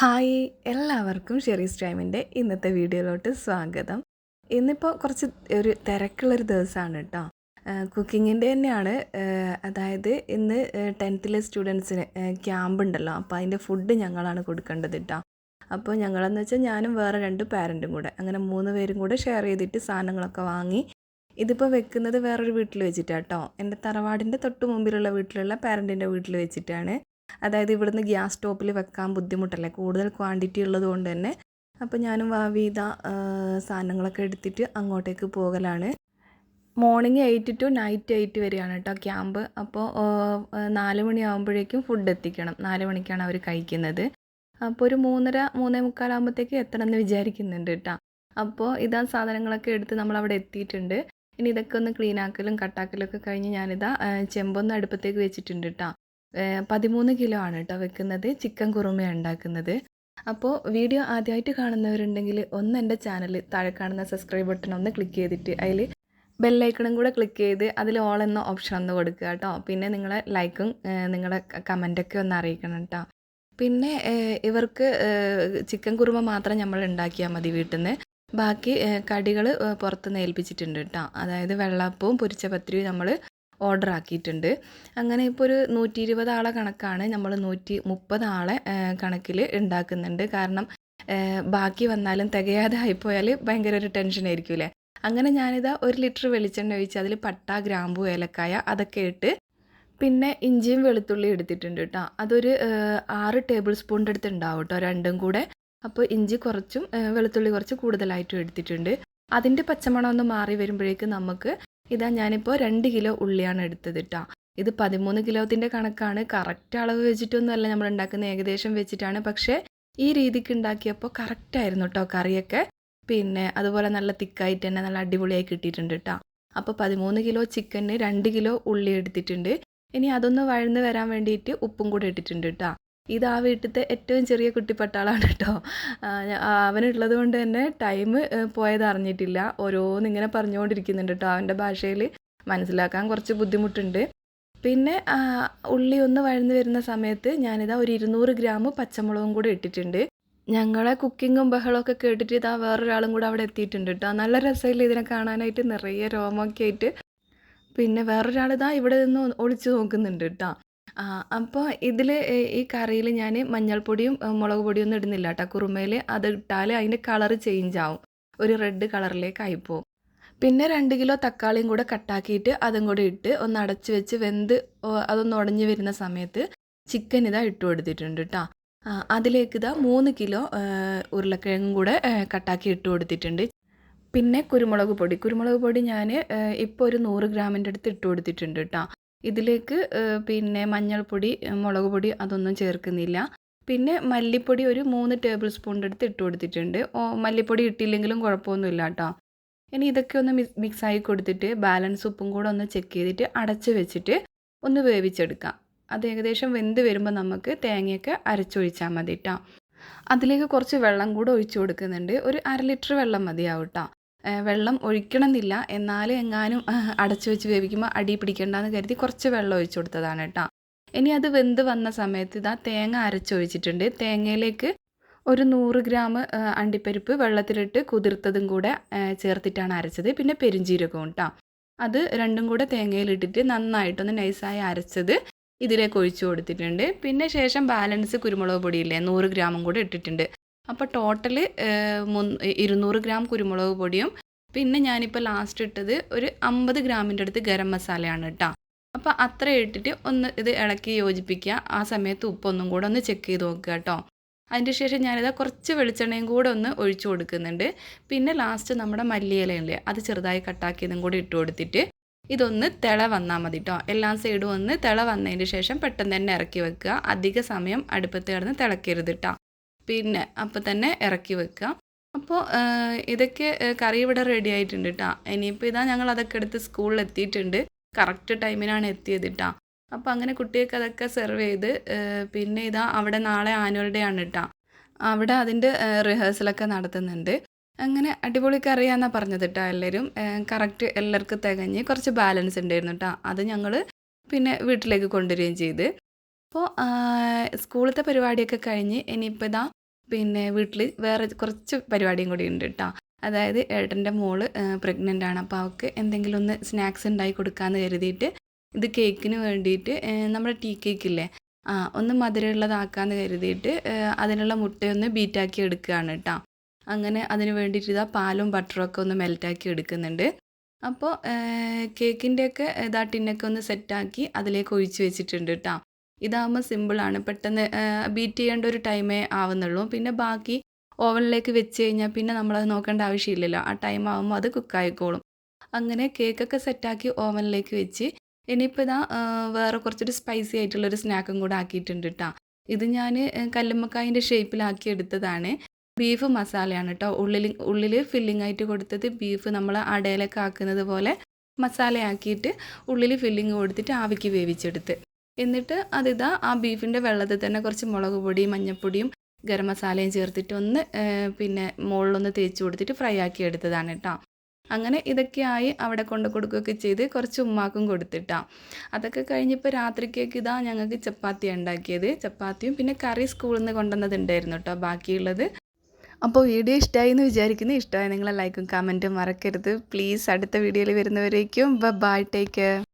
Hi എല്ലാവർക്കും Sherry's ടൈമിന്റെ ഇന്നത്തെ വീഡിയോയിലോട്ട് സ്വാഗതം. ഇന്നിപ്പോൾ കുറച്ച് ഒരു തിരക്കുള്ളൊരു ദിവസമാണ് കേട്ടോ കുക്കിങ്ങിന്റെ തന്നെയാണ്. അതായത് ഇന്ന് ടെൻത്തിലെ സ്റ്റുഡൻസിന് ക്യാമ്പ് ഉണ്ടല്ലോ അപ്പോൾ അതിന്റെ ഫുഡ് ഞങ്ങളാണ് കൊടുക്കേണ്ടത് കേട്ടോ അപ്പോൾ ഞങ്ങളെന്ന് വെച്ചാൽ ഞാനും വേറെ രണ്ട് പാരന്റും കൂടെ. അങ്ങനെ മൂന്ന് പേരും കൂടെ ഷെയർ ചെയ്തിട്ട് സാധനങ്ങളൊക്കെ വാങ്ങി ഇതിപ്പോൾ വെക്കുന്നത് വേറൊരു വീട്ടിൽ വെച്ചിട്ടാണ് കേട്ടോ എന്റെ തറവാടിന്റെ തൊട്ട് മുമ്പിലുള്ള വീട്ടിലുള്ള പാരന്റിന്റെ വീട്ടിൽ വെച്ചിട്ടാണ്. അതായത് ഇവിടുന്ന് ഗ്യാസ് സ്റ്റോപ്പിൽ വെക്കാൻ ബുദ്ധിമുട്ടല്ലേ? കൂടുതൽ ക്വാണ്ടിറ്റി ഉള്ളത് കൊണ്ട് തന്നെ. അപ്പോൾ ഞാനും വാവീത സാധനങ്ങളൊക്കെ എടുത്തിട്ട് അങ്ങോട്ടേക്ക് പോകലാണ്. Morning eight to night eight വരെയാണ് കേട്ടോ ക്യാമ്പ്. അപ്പോൾ നാല് മണിയാകുമ്പോഴേക്കും ഫുഡ് എത്തിക്കണം. നാല് മണിക്കാണ് അവർ കഴിക്കുന്നത്. അപ്പോൾ ഒരു മൂന്നര മൂന്നേ മുക്കാലാകുമ്പോഴത്തേക്ക് എത്തണം എന്ന് വിചാരിക്കുന്നുണ്ട് കേട്ടോ. അപ്പോൾ ഇതാ സാധനങ്ങളൊക്കെ എടുത്ത് നമ്മൾ അവിടെ എത്തിയിട്ടുണ്ട്. ഇനി ഇതൊക്കെ ഒന്ന് ക്ലീനാക്കലും കട്ടാക്കലും ഒക്കെ കഴിഞ്ഞ് ഞാനിതാ ചെമ്പൊന്ന് അടുപ്പത്തേക്ക് വെച്ചിട്ടുണ്ട് കേട്ടോ. പതിമൂന്ന് കിലോ ആണ് കേട്ടോ വെക്കുന്നത്. ചിക്കൻ കുറുമ ഉണ്ടാക്കുന്നത്. അപ്പോൾ വീഡിയോ ആദ്യമായിട്ട് കാണുന്നവരുണ്ടെങ്കിൽ ഒന്ന് എന്റെ ചാനൽ താഴെ കാണുന്ന സബ്സ്ക്രൈബ് ബട്ടൺ ഒന്ന് ക്ലിക്ക് ചെയ്തിട്ട് അതിൽ ബെല്ലൈക്കണും കൂടെ ക്ലിക്ക് ചെയ്ത് അതിൽ ഓൾ എന്ന ഓപ്ഷൻ ഒന്ന് കൊടുക്കുക കേട്ടോ പിന്നെ നിങ്ങളെ ലൈക്കും നിങ്ങളുടെ കമന്റൊക്കെ ഒന്ന് അറിയിക്കണം കേട്ടോ പിന്നെ ഇവർക്ക് ചിക്കൻ കുറുമ മാത്രം നമ്മൾ ഉണ്ടാക്കിയാൽ മതി വീട്ടിൽ നിന്ന് ബാക്കി കടികൾ പുറത്തുനിന്ന് ഏൽപ്പിച്ചിട്ടുണ്ട് കേട്ടോ അതായത് വെള്ളപ്പവും പൊരിച്ച പത്രിയും നമ്മൾ ഓർഡർ ആക്കിയിട്ടുണ്ട് അങ്ങനെ ഇപ്പോൾ ഒരു നൂറ്റി ഇരുപത് ആളെ കണക്കാണ് നമ്മൾ നൂറ്റി മുപ്പത് ആളെ കണക്കിൽ ഉണ്ടാക്കുന്നുണ്ട് കാരണം ബാക്കി വന്നാലും തികയാതെ ആയിപ്പോയാൽ ഭയങ്കര ഒരു ടെൻഷൻ ആയിരിക്കുമല്ലേ അങ്ങനെ ഞാനിതാ ഒരു ലിറ്റർ വെളിച്ചെണ്ണ ഒഴിച്ച് അതിൽ പട്ട ഗ്രാമ്പു ഏലക്കായ അതൊക്കെ ഇട്ട് പിന്നെ ഇഞ്ചിയും വെളുത്തുള്ളിയും എടുത്തിട്ടുണ്ട് കേട്ടോ. അതൊരു ആറ് ടേബിൾ സ്പൂണിന്റെ അടുത്ത് ഉണ്ടാവും കേട്ടോ രണ്ടും കൂടെ. അപ്പോൾ ഇഞ്ചി കുറച്ചും വെളുത്തുള്ളി കുറച്ച് കൂടുതലായിട്ടും എടുത്തിട്ടുണ്ട്. അതിന്റെ പച്ചമണം ഒന്ന് മാറി വരുമ്പോഴേക്കും നമുക്ക് ഇതാ ഞാനിപ്പോൾ രണ്ട് കിലോ ഉള്ളിയാണ് എടുത്തത് കേട്ടോ ഇത് പതിമൂന്ന് കിലോത്തിന്റെ കണക്കാണ്. കറക്റ്റ് അളവ് വെച്ചിട്ടൊന്നുമല്ല നമ്മൾ ഉണ്ടാക്കുന്ന ഏകദേശം വെച്ചിട്ടാണ്. പക്ഷേ ഈ രീതിക്ക് ഉണ്ടാക്കിയപ്പോൾ കറക്റ്റായിരുന്നു കേട്ടോ കറിയൊക്കെ. പിന്നെ അതുപോലെ നല്ല തിക്കായിട്ട് തന്നെ നല്ല അടിപൊളിയായി കിട്ടിയിട്ടുണ്ട് കേട്ടോ അപ്പോൾ പതിമൂന്ന് കിലോ ചിക്കന് രണ്ട് കിലോ ഉള്ളി എടുത്തിട്ടുണ്ട്. ഇനി അതൊന്ന് വഴന്ന് വരാൻ വേണ്ടിയിട്ട് ഉപ്പും കൂടെ ഇട്ടിട്ടുണ്ട് കേട്ടോ ഇത് ആ വീട്ടിലത്തെ ഏറ്റവും ചെറിയ കുട്ടി. കുട്ടിപ്പട്ടാളാണ് കേട്ടോ അവനുള്ളത് കൊണ്ട് തന്നെ ടൈം പോയത് അറിഞ്ഞിട്ടില്ല. ഓരോന്നിങ്ങനെ പറഞ്ഞുകൊണ്ടിരിക്കുന്നുണ്ട് കേട്ടോ. അവന്റെ ഭാഷയിൽ മനസ്സിലാക്കാൻ കുറച്ച് ബുദ്ധിമുട്ടുണ്ട്. പിന്നെ ഉള്ളി ഒന്ന് വഴന്നു വരുന്ന സമയത്ത് ഞാനിതാ ഒരു ഇരുന്നൂറ് ഗ്രാം പച്ചമുളകും കൂടെ ഇട്ടിട്ടുണ്ട്. ഞങ്ങളെ കുക്കിങ്ങും ബഹളമൊക്കെ കേട്ടിട്ട് ഇതാ വേറൊരാളും കൂടെ അവിടെ എത്തിയിട്ടുണ്ട് കേട്ടോ. നല്ല രസമില്ല ഇതിനെ കാണാനായിട്ട്. നിറയെ രോമൊക്കെ ആയിട്ട്. പിന്നെ വേറൊരാൾ ഇതാ ഇവിടെ നിന്ന് ഒളിച്ചു നോക്കുന്നുണ്ട് കേട്ടോ. അപ്പോൾ ഇതിൽ ഈ കറിയിൽ ഞാൻ മഞ്ഞൾപ്പൊടിയും മുളക് പൊടിയും ഒന്നും ഇടുന്നില്ല കേട്ടോ കുറുമയിൽ അത് ഇട്ടാൽ അതിന്റെ കളർ ചേഞ്ച് ആവും. ഒരു റെഡ് കളറിലേക്ക് ആയിപ്പോവും പിന്നെ രണ്ട് കിലോ തക്കാളിയും കൂടെ കട്ടാക്കിയിട്ട് അതും കൂടെ ഇട്ട് ഒന്ന് അടച്ച് വെച്ച് വെന്ത് അതൊന്ന് ഉടഞ്ഞു വരുന്ന സമയത്ത് ചിക്കൻ ഇതാ ഇട്ട് കൊടുത്തിട്ടുണ്ട് കേട്ടോ അതിലേക്ക് ഇതാ മൂന്ന് കിലോ ഉരുളക്കിഴങ്ങും കൂടെ കട്ടാക്കി ഇട്ട് കൊടുത്തിട്ടുണ്ട്. പിന്നെ കുരുമുളക് പൊടി. കുരുമുളക് പൊടി ഞാൻ ഇപ്പോൾ ഒരു നൂറ് ഗ്രാമിന്റെ അടുത്ത് ഇട്ട് കൊടുത്തിട്ടുണ്ട് കേട്ടോ ഇതിലേക്ക് പിന്നെ മഞ്ഞൾപ്പൊടി മുളക് പൊടി അതൊന്നും ചേർക്കുന്നില്ല. പിന്നെ മല്ലിപ്പൊടി ഒരു മൂന്ന് ടേബിൾ സ്പൂണിന്റെ അടുത്ത് ഇട്ട് കൊടുത്തിട്ടുണ്ട്. മല്ലിപ്പൊടി ഇട്ടില്ലെങ്കിലും കുഴപ്പമൊന്നുമില്ല കേട്ടോ ഇനി ഇതൊക്കെ ഒന്ന് മിക്സ് ആയി കൊടുത്തിട്ട് ബാലൻസ് ഉപ്പും കൂടെ ഒന്ന് ചെക്ക് ചെയ്തിട്ട് അടച്ച് വെച്ചിട്ട് ഒന്ന് വേവിച്ചെടുക്കാം. അത് ഏകദേശം വെന്ത് വരുമ്പോൾ നമുക്ക് തേങ്ങയൊക്കെ അരച്ചൊഴിച്ചാൽ മതി കേട്ടോ അതിലേക്ക് കുറച്ച് വെള്ളം കൂടെ ഒഴിച്ചു കൊടുക്കുന്നുണ്ട്. ഒരു അര ലിറ്റർ വെള്ളം മതിയാവും കേട്ടോ വെള്ളം ഒഴിക്കണമെന്നില്ല. എന്നാൽ എങ്ങാനും അടച്ചു വെച്ച് വേവിക്കുമ്പോൾ അടി പിടിക്കണ്ടെന്ന് കരുതി കുറച്ച് വെള്ളം ഒഴിച്ചു കൊടുത്തതാണ് കേട്ടോ. ഇനി അത് വെന്ത് വന്ന സമയത്ത് ഇതാ തേങ്ങ അരച്ചൊഴിച്ചിട്ടുണ്ട്. തേങ്ങയിലേക്ക് ഒരു നൂറ് ഗ്രാം അണ്ടിപ്പരിപ്പ് വെള്ളത്തിലിട്ട് കുതിർത്തതും കൂടെ ചേർത്തിട്ടാണ് അരച്ചത്. പിന്നെ പെരിഞ്ചീരകവും കേട്ടോ അത് രണ്ടും കൂടെ തേങ്ങയിലിട്ടിട്ട് നന്നായിട്ടൊന്ന് നൈസായി അരച്ചത് ഇതിലേക്ക് ഒഴിച്ചു കൊടുത്തിട്ടുണ്ട്. പിന്നെ ശേഷം ബാലൻസ് കുരുമുളക് പൊടിയില്ലേ നൂറ് ഗ്രാമും കൂടെ ഇട്ടിട്ടുണ്ട്. അപ്പോൾ ടോട്ടൽ ഇരുന്നൂറ് ഗ്രാം കുരുമുളക് പൊടിയും പിന്നെ ഞാനിപ്പോൾ ലാസ്റ്റ് ഇട്ടത് ഒരു അമ്പത് ഗ്രാമിന്റെ അടുത്ത് ഗരം മസാലയാണ് കേട്ടോ അപ്പോൾ അത്ര ഇട്ടിട്ട് ഒന്ന് ഇത് ഇളക്കി യോജിപ്പിക്കുക. ആ സമയത്ത് ഉപ്പൊന്നും കൂടെ ഒന്ന് ചെക്ക് ചെയ്ത് നോക്കുക കേട്ടോ അതിന്റെ ശേഷം ഞാനിത് കുറച്ച് വെളിച്ചെണ്ണയും കൂടെ ഒന്ന് ഒഴിച്ചു കൊടുക്കുന്നുണ്ട്. പിന്നെ ലാസ്റ്റ് നമ്മുടെ മല്ലിയിലയില്ലേ അത് ചെറുതായി കട്ടാക്കിയതും കൂടി ഇട്ട് കൊടുത്തിട്ട് ഇതൊന്ന് തിള വന്നാൽ മതി കേട്ടോ എല്ലാ സൈഡും ഒന്ന് തിള വന്നതിന് ശേഷം പെട്ടെന്ന് തന്നെ ഇറക്കി വെക്കുക. അധിക സമയം അടുപ്പത്ത് കിടന്ന് തിളക്കരുത് കേട്ടോ പിന്നെ അപ്പോൾ തന്നെ ഇറക്കി വെക്കുക. അപ്പോൾ ഇതൊക്കെ കറി ഇവിടെ റെഡി ആയിട്ടുണ്ട് കേട്ടോ ഇനിയിപ്പോൾ ഇതാ ഞങ്ങൾ അതൊക്കെ എടുത്ത് സ്കൂളിൽ എത്തിയിട്ടുണ്ട്. കറക്റ്റ് ടൈമിനാണ് എത്തിയത് കേട്ടോ അപ്പോൾ അങ്ങനെ കുട്ടികൾക്ക് അതൊക്കെ സെർവ് ചെയ്ത് പിന്നെ ഇതാ അവിടെ നാളെ ആനുവൽ ഡേ ആണ് കേട്ടോ അവിടെ അതിന്റെ റിഹേഴ്സലൊക്കെ നടത്തുന്നുണ്ട്. അങ്ങനെ അടിപൊളി കറിയാന്നാണ് പറഞ്ഞത് കേട്ടോ എല്ലാവരും കറക്റ്റ് എല്ലാവർക്കും തികഞ്ഞ് കുറച്ച് ബാലൻസ് ഉണ്ടായിരുന്നു കേട്ടോ അത് ഞങ്ങൾ പിന്നെ വീട്ടിലേക്ക് കൊണ്ടുവരികയും ചെയ്ത്. അപ്പോൾ സ്കൂളത്തെ പരിപാടിയൊക്കെ കഴിഞ്ഞ് ഇനിയിപ്പോൾ ഇതാ പിന്നെ വീട്ടിൽ വേറെ കുറച്ച് പരിപാടിയും കൂടി ഉണ്ട് കേട്ടോ അതായത് ഏട്ടന്റെ മോൾ പ്രഗ്നന്റ് ആണ്. അപ്പോൾ അവൾക്ക് എന്തെങ്കിലും ഒന്ന് സ്നാക്സ് ഉണ്ടായി കൊടുക്കാമെന്ന് കരുതിയിട്ട് ഇത് കേക്കിന് വേണ്ടിയിട്ട് നമ്മുടെ ടീ കേക്കില്ലേ ആ ഒന്ന് മധുരമുള്ളതാക്കാമെന്ന് കരുതിയിട്ട് അതിനുള്ള മുട്ടയൊന്ന് ബീറ്റാക്കി എടുക്കുകയാണ് കേട്ടോ അങ്ങനെ അതിന് വേണ്ടിയിട്ട് ഇതാ പാലും ബട്ടറും ഒക്കെ ഒന്ന് മെൽറ്റാക്കി എടുക്കുന്നുണ്ട്. അപ്പോൾ കേക്കിന്റെയൊക്കെ ഇതാ ടിന്നൊക്കെ ഒന്ന് സെറ്റാക്കി അതിലേക്ക് ഒഴിച്ച് വെച്ചിട്ടുണ്ട് കേട്ടോ ഇതാകുമ്പോൾ സിമ്പിളാണ് പെട്ടെന്ന് ബീറ്റ് ചെയ്യേണ്ട ഒരു ടൈമേ ആവുന്നുള്ളൂ. പിന്നെ ബാക്കി ഓവനിലേക്ക് വെച്ച് കഴിഞ്ഞാൽ പിന്നെ നമ്മളത് നോക്കേണ്ട ആവശ്യമില്ലല്ലോ. ആ ടൈം ആകുമ്പോൾ അത് കുക്കായിക്കോളും അങ്ങനെ കേക്കൊക്കെ സെറ്റാക്കി ഓവനിലേക്ക് വെച്ച് ഇനിയിപ്പോൾ ഇതാ വേറെ കുറച്ചൊരു സ്പൈസി ആയിട്ടുള്ളൊരു സ്നാക്കും കൂടെ ആക്കിയിട്ടുണ്ട് കേട്ടോ ഇത് ഞാൻ കല്ലുമ്മക്കായിന്റെ ഷേപ്പിലാക്കി എടുത്തതാണ്. ബീഫ് മസാലയാണ് കേട്ടോ ഉള്ളിൽ ഉള്ളിൽ ഫില്ലിംഗ് ആയിട്ട് കൊടുത്തത് ബീഫ് നമ്മൾ അടയിലൊക്കെ ആക്കുന്നത് പോലെ മസാലയാക്കിയിട്ട് ഉള്ളിൽ ഫില്ലിങ് കൊടുത്തിട്ട് ആവിക്ക് വേവിച്ചെടുത്ത്. എന്നിട്ട് അതിതാ ആ ബീഫിന്റെ വെള്ളത്തിൽ തന്നെ കുറച്ച് മുളക് പൊടിയും മഞ്ഞൾപ്പൊടിയും ഗരം മസാലയും ചേർത്തിട്ട് ഒന്ന് പിന്നെ മുകളിലൊന്ന് തേച്ച് കൊടുത്തിട്ട് ഫ്രൈ ആക്കി എടുത്തതാണ് കേട്ടോ. അങ്ങനെ ഇതൊക്കെയായി അവിടെ കൊണ്ടു കൊടുക്കുകയൊക്കെ ചെയ്ത് കുറച്ച് ഉമ്മാക്കും കൊടുത്തിട്ടാണ് അതൊക്കെ കഴിഞ്ഞിപ്പോൾ രാത്രിക്കേക്ക് ഇതാ ഞങ്ങൾക്ക് ചപ്പാത്തി ഉണ്ടാക്കിയത്. ചപ്പാത്തിയും പിന്നെ കറി സ്കൂളിൽ നിന്ന് കൊണ്ടുവന്നതുണ്ടായിരുന്നു കേട്ടോ ബാക്കിയുള്ളത്. അപ്പോൾ വീഡിയോ ഇഷ്ടമായി എന്ന് വിചാരിക്കുന്നു. ഇഷ്ടമായി നിങ്ങളെ ലൈക്കും കമന്റും മറക്കരുത്. പ്ലീസ് അടുത്ത വീഡിയോയിൽ വരുന്നവരേക്കും. Bye take care.